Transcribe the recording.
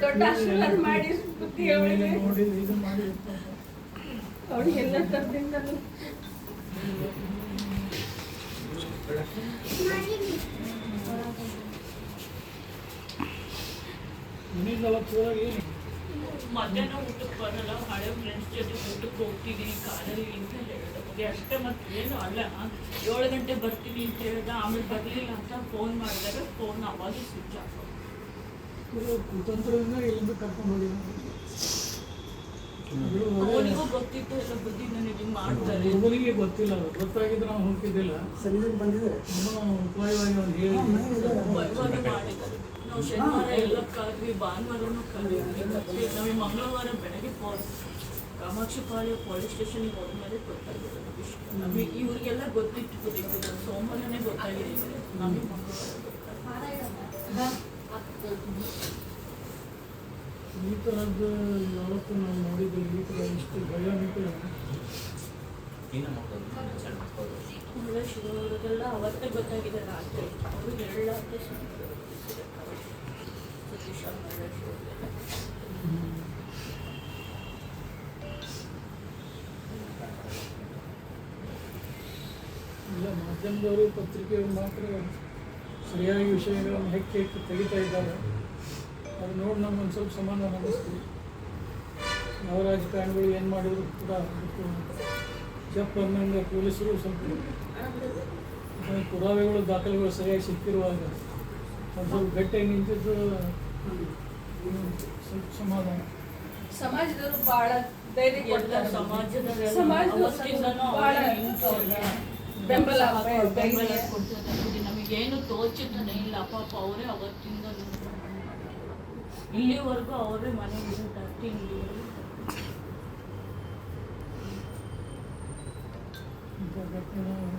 ದೊಡ್ಡ ಆಶೀರ್ವಾದ ಮಾಡಿ ಬುದ್ಧಿ ಅವಳಿಗೆ. ನೋಡಿ ಇದು ಮಾಡಿ ಅವಳಿಗೆಲ್ಲ ತರದಿಂದ ಮನೆಯಿಂದ ಅವತ್ತು ಮಧ್ಯಾಹ್ನ ಊಟಕ್ಕೆ ಬರಲ್ಲ ಹಳೆ ಫ್ರೆಂಡ್ಸ್ ಜೊತೆ ಊಟಕ್ಕೆ ಹೋಗ್ತೀನಿ ಕಾರಲ್ಲಿ ಅಂತ ಹೇಳಿದ ಅಷ್ಟೇ ಮತ್ತೆ ಏನು ಅಲ್ಲ. ಏಳು ಗಂಟೆ ಬರ್ತೀನಿ ಅಂತ ಹೇಳಿದ ಆಮೇಲೆ ಬರಲಿಲ್ಲ ಅಂತ ಫೋನ್ ಮಾಡಿದಾಗ ಫೋನ್ ಅವಾಗ ಸ್ವಿಚ್ ಆಫ್ ಅವನಿಗೂ ಗೊತ್ತಿತ್ತು ಎಲ್ಲ ಬುದ್ಧಿ ನನಗೆ ಮಾಡ್ತಾರೆ. ಗೊತ್ತಿಲ್ಲ ಗೊತ್ತಾಗಿದ್ರೆ ನಾವು ಸರಿ ಬಂದಿದೆ ಉಪಾಯವಾಗಿ ಅವ್ನು ಹೇಳಿ ಬೈವಾಗಿ ಮಾಡಿದ್ದಾರೆ. ನಾವು ಶನಿವಾರ ಎಲ್ಲ ಕರೆದ್ವಿ ಭಾನುವಾರನೂ ಕಳೆದ್ವಿ ಮತ್ತೆ ನಮಗೆ ಮಂಗಳವಾರ ಬೆಳಗ್ಗೆ ಫೋನ್ ಕಾಮಾಕ್ಷಿಪಾಳ್ಯ ಪೊಲೀಸ್ ಸ್ಟೇಷನ್ಗೆ ಹೋದ್ಮೇಲೆ ಗೊತ್ತಾಗಿರೋದು ವಿಷಯ ನಮಗೆ ಇವ್ರಿಗೆಲ್ಲ ಗೊತ್ತಿತ್ತು ಗೊತ್ತಿತ್ತು ಸೋಮವಾರನೇ ಗೊತ್ತಾಗಿದೆ. ನಮಗೆ ಗೊತ್ತಾಗಿದೆ ಈ ಥರದ್ದು ಯಾವತ್ತು ನಾವು ನೋಡಿದ್ದೀವಿ ಈ ಥರ ಇಷ್ಟು ಶಿವಗಳಿಗೆಲ್ಲ ಅವತ್ತೇ ಗೊತ್ತಾಗಿದೆ ಇಲ್ಲ, ಮಾಧ್ಯಮದವರು ಪತ್ರಿಕೆಯವರು ಮಾತ್ರ ಸರಿಯಾಗಿ ವಿಷಯಗಳನ್ನು ಹೆಕ್ಕಿ ಹೆಕ್ಕಿ ತೆಗಿತಾ ಇದ್ದಾರೆ. ಅದು ನೋಡಿ ನಮ್ಗೆ ಒಂದು ಸ್ವಲ್ಪ ಸಮಾಧಾನ ಅನ್ನಿಸ್ತೀವಿ ಯಾವ ರಾಜಕಾರಣಿಗಳು ಏನು ಮಾಡಿದ್ರು ಕೂಡ ಜಪ್ ಪೊಲೀಸರು ಸ್ವಲ್ಪ ಪುರಾವೆಗಳು ದಾಖಲೆಗಳು ಸರಿಯಾಗಿ ಸಿಕ್ಕಿರುವಾಗ ಒಂದು ಸ್ವಲ್ಪ ಗಟ್ಟಿಯಾಗಿ ನಿಂತಿದ್ದು ಸ್ವಲ್ಪ ಸಮಾಧಾನ. ಸಮಾಜದವರು ಬಹಳ ಧೈರ್ಯ ಕೊಡ್ತಾರೆ. ಸಮಾಜದವರು ಬೆಂಬಲ ಬೆಂಬಲ. ಕೊಡ್ತಾರೆ ನಮಗೇನು ತೋಚಿದ್ದಾನೆ ಇಲ್ಲ. ಪಾಪ ಅವರೇ ಅವತ್ತಿಂದ ಇಲ್ಲಿವರೆಗೂ ಅವರೇ ಮನೆಗೆ ತಿಂಗಳಿವರೆಗೂ Good afternoon.